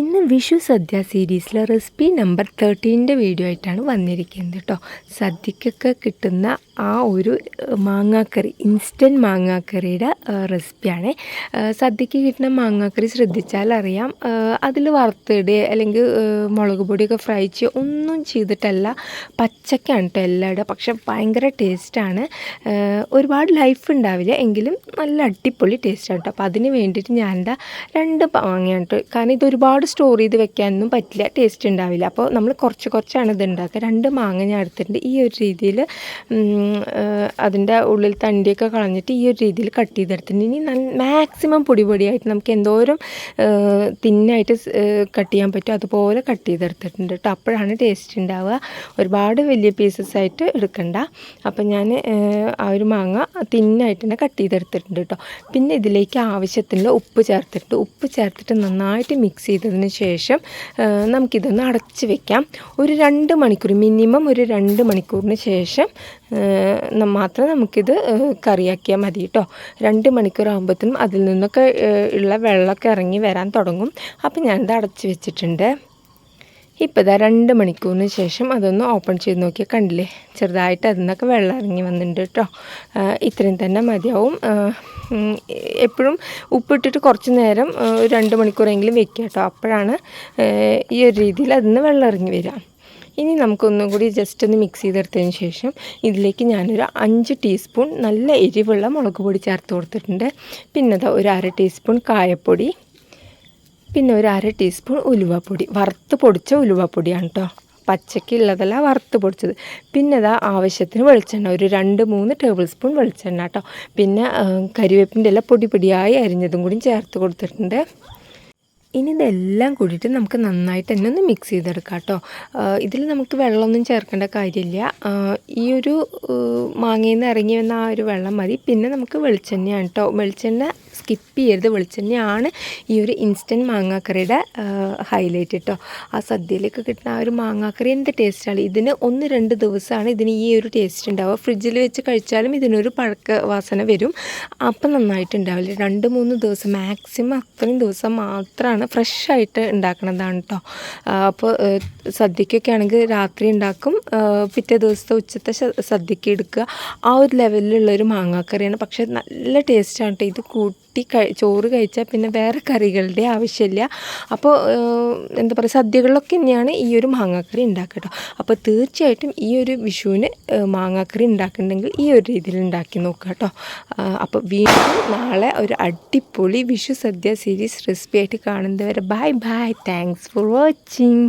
ഇന്ന് വിഷു സദ്യ സീരീസിലെ recipe number തേർട്ടീന്റെ video ആയിട്ടാണ് വന്നിരിക്കുന്നത് കേട്ടോ. സദ്യക്കൊക്കെ കിട്ടുന്ന ആ ഒരു മാങ്ങാക്കറി ഇൻസ്റ്റന്റ് മാങ്ങാക്കറിയുടെ റെസിപ്പിയാണ്. സദ്യക്ക് കിട്ടുന്ന മാങ്ങാക്കറി ശ്രദ്ധിച്ചാൽ അറിയാം. അതിൽ വറുത്തിടുക അല്ലെങ്കിൽ മുളക് പൊടിയൊക്കെ ഫ്രൈ ചെയ്യുക ഒന്നും ചെയ്തിട്ടല്ല. പച്ചക്കാണ് കേട്ടോ എല്ലാവരുടെ പക്ഷെ ഭയങ്കര ടേസ്റ്റാണ് ഒരുപാട് ലൈഫ് ഉണ്ടാവില്ല. എങ്കിലും നല്ല അടിപൊളി ടേസ്റ്റാണ് കേട്ടോ. അപ്പോൾ അതിന് വേണ്ടിയിട്ട് ഞാൻ എന്താ രണ്ട് മാങ്ങയാണ് കേട്ടോ കാരണം ഇത് ഒരുപാട് സ്റ്റോർ ചെയ്ത് വെക്കാനൊന്നും പറ്റില്ല ടേസ്റ്റ് ഉണ്ടാവില്ല. അപ്പോൾ നമ്മൾ കുറച്ച് കുറച്ചാണ് ഇത് ഉണ്ടാക്കുക രണ്ട് മാങ്ങ ഞാൻ എടുത്തിട്ടുണ്ട്. ഈ ഒരു രീതിയിൽ അതിന്റെ ഉള്ളിൽ തണ്ടിയൊക്കെ കളഞ്ഞിട്ട് ഈ ഒരു രീതിയിൽ കട്ട് ചെയ്തെടുത്തിട്ടുണ്ട്. ഇനി മാക്സിമം പൊടി പൊടിയായിട്ട് നമുക്ക് എന്തോരം തിന്നായിട്ട് കട്ട് ചെയ്യാൻ പറ്റും അതുപോലെ കട്ട് ചെയ്തെടുത്തിട്ടുണ്ട് കേട്ടോ അപ്പോഴാണ് ടേസ്റ്റ് ഉണ്ടാവുക ഒരുപാട് വലിയ പീസസ് ആയിട്ട് എടുക്കണ്ട. അപ്പം ഞാൻ ആ ഒരു മാങ്ങ തിന്നായിട്ട് തന്നെ കട്ട് ചെയ്തെടുത്തിട്ടുണ്ട് കേട്ടോ പിന്നെ ഇതിലേക്ക് ആവശ്യത്തിനുള്ള ഉപ്പ് ചേർത്തിട്ടുണ്ട്. ഉപ്പ് ചേർത്തിട്ട് നന്നായിട്ട് മിക്സ് ചെയ്തതിന് ശേഷം നമുക്കിതൊന്ന് അടച്ച് വെക്കാം. ഒരു രണ്ട് മണിക്കൂർ മിനിമം ഒരു രണ്ട് മണിക്കൂറിന് ശേഷം മാത്രം നമുക്കിത് കറിയാക്കിയാൽ മതി കേട്ടോ രണ്ട് മണിക്കൂർ ആകുമ്പോഴത്തേനും അതിൽ നിന്നൊക്കെ ഉള്ള വെള്ളമൊക്കെ ഇറങ്ങി വരാൻ തുടങ്ങും. അപ്പം ഞാനിത് അടച്ച് വെച്ചിട്ടുണ്ട്. ഇപ്പോൾ ഇതാ രണ്ട് മണിക്കൂറിന് ശേഷം അതൊന്ന് ഓപ്പൺ ചെയ്ത് നോക്കിയാൽ കണ്ടില്ലേ? ചെറുതായിട്ട് അതിൽ നിന്നൊക്കെ വെള്ളം ഇറങ്ങി വന്നിട്ടുണ്ട് കേട്ടോ. ഇത്രയും തന്നെ മതിയാവും. എപ്പോഴും ഉപ്പിട്ടിട്ട് കുറച്ച് നേരം ഒരു രണ്ട് മണിക്കൂറെങ്കിലും വെക്കുക കേട്ടോ. അപ്പോഴാണ് ഈ ഒരു രീതിയിൽ അതിൽ നിന്ന് വെള്ളം ഇറങ്ങി വരിക. ഇനി നമുക്കൊന്നും കൂടി ജസ്റ്റ് ഒന്ന് മിക്സ് ചെയ്തെടുത്തതിന് ശേഷം ഇതിലേക്ക് ഞാനൊരു അഞ്ച് ടീസ്പൂൺ നല്ല എരിവുള്ള മുളക് പൊടി ചേർത്ത് കൊടുത്തിട്ടുണ്ട്. പിന്നെ ഒരു അര ടീസ്പൂൺ കായപ്പൊടി. പിന്നെ ഒരു അര ടീസ്പൂൺ ഉലുവപ്പൊടി. വറുത്ത് പൊടിച്ച ഉലുവപ്പൊടിയാണ് കേട്ടോ പച്ചയ്ക്ക് ഉള്ളതല്ല വറുത്ത് പൊടിച്ചത്. പിന്നെ അതാ ആവശ്യത്തിന് വെളിച്ചെണ്ണ ഒരു രണ്ട് മൂന്ന് ടേബിൾ സ്പൂൺ വെളിച്ചെണ്ണ കേട്ടോ പിന്നെ കരിവേപ്പിന്റെ എല്ലാം പൊടി പൊടിയായി അരിഞ്ഞതും കൂടി ചേർത്ത് കൊടുത്തിട്ടുണ്ട്. ഇനി ഇതെല്ലാം കൂടിയിട്ട് നമുക്ക് നന്നായിട്ട് തന്നെ ഒന്ന് മിക്സ് ചെയ്തെടുക്കാം കേട്ടോ ഇതിൽ നമുക്ക് വെള്ളമൊന്നും ചേർക്കേണ്ട കാര്യമില്ല. ഈ ഒരു മാങ്ങയിൽ നിന്ന് ഇറങ്ങി വന്ന ആ ഒരു വെള്ളം മതി. പിന്നെ നമുക്ക് വെളിച്ചെണ്ണയാണ് കേട്ടോ വെളിച്ചെണ്ണ സ്കിപ്പ് ചെയ്യരുത് വെളിച്ചെണ്ണയാണ് ഈ ഒരു ഇൻസ്റ്റന്റ് മാങ്ങാക്കറിയുടെ ഹൈലൈറ്റ് കേട്ടോ ആ സദ്യയിലേക്ക് കിട്ടുന്ന ആ ഒരു മാങ്ങാക്കറി എന്ത് ടേസ്റ്റാണ് ഇതിന് ഒന്ന് രണ്ട് ദിവസമാണ് ഇതിന് ഈ ഒരു ടേസ്റ്റ് ഉണ്ടാവുക. ഫ്രിഡ്ജിൽ വെച്ച് കഴിച്ചാലും ഇതിനൊരു പഴക്ക വാസന വരും. അപ്പം നന്നായിട്ടുണ്ടാവില്ല. രണ്ട് മൂന്ന് ദിവസം മാക്സിമം അത്രയും ദിവസം മാത്രമാണ് ഫ്രഷായിട്ട് ഉണ്ടാക്കണതാണ് കേട്ടോ അപ്പോൾ സദ്യക്കൊക്കെ ആണെങ്കിൽ രാത്രി ഉണ്ടാക്കും. പിറ്റേ ദിവസത്തെ ഉച്ചത്തെ സദ്യക്ക് എടുക്കുക. ആ ഒരു ലെവലിലുള്ള ഒരു മാങ്ങാക്കറിയാണ്. പക്ഷേ നല്ല ടേസ്റ്റാണ് കേട്ടോ ഇത് കൂട്ടി കഴി ചോറ് കഴിച്ചാൽ പിന്നെ വേറെ കറികളുടെ ആവശ്യമില്ല. അപ്പോൾ എന്താ പറയുക സദ്യകളിലൊക്കെ തന്നെയാണ് ഈ ഒരു മാങ്ങാക്കറി ഉണ്ടാക്കുക കേട്ടോ അപ്പോൾ തീർച്ചയായിട്ടും ഈ ഒരു വിഷുവിന് മാങ്ങാക്കറി ഉണ്ടാക്കുന്നുണ്ടെങ്കിൽ ഈ ഒരു രീതിയിൽ ഉണ്ടാക്കി നോക്കുക കേട്ടോ അപ്പോൾ വീണ്ടും നാളെ ഒരു അടിപൊളി വിഷു സദ്യ സീരീസ് റെസിപ്പി ആയിട്ട് കാണുന്നവരെ bye bye thanks for watching